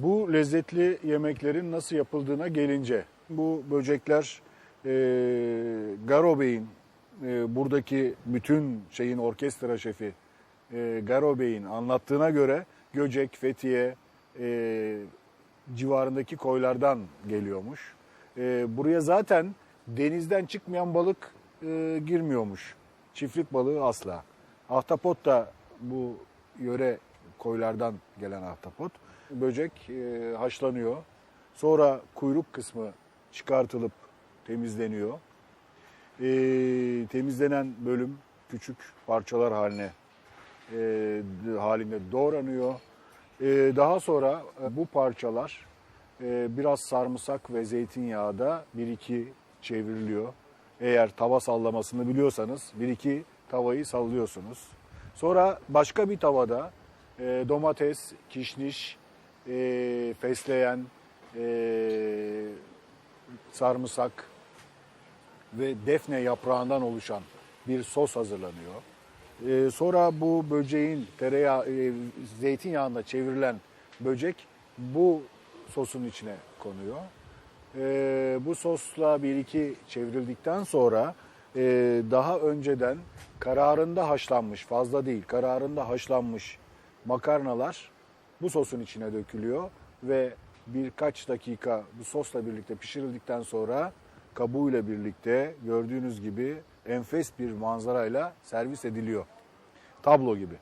Bu lezzetli yemeklerin nasıl yapıldığına gelince bu böcekler e, Garo Bey'in e, buradaki bütün şeyin orkestra şefi e, Garo Bey'in anlattığına göre Göcek, Fethiye e, civarındaki koylardan geliyormuş. E, buraya zaten denizden çıkmayan balık e, girmiyormuş. Çiftlik balığı asla. Ahtapot da bu yöre koylardan gelen ahtapot. Böcek e, haşlanıyor. Sonra kuyruk kısmı çıkartılıp temizleniyor. E, temizlenen bölüm küçük parçalar haline e, halinde doğranıyor. E, daha sonra e, bu parçalar e, biraz sarımsak ve zeytinyağı da bir iki çevriliyor. Eğer tava sallamasını biliyorsanız bir iki tavayı sallıyorsunuz. Sonra başka bir tavada e, domates, kişniş, e, fesleğen, e, sarımsak ve defne yaprağından oluşan bir sos hazırlanıyor. Ee, sonra bu böceğin tereyağı, e, zeytinyağında çevrilen böcek bu sosun içine konuyor. Ee, bu sosla bir iki çevrildikten sonra e, daha önceden kararında haşlanmış, fazla değil, kararında haşlanmış makarnalar bu sosun içine dökülüyor ve birkaç dakika bu sosla birlikte pişirildikten sonra kabuğuyla birlikte gördüğünüz gibi enfes bir manzarayla servis ediliyor. Tablo gibi.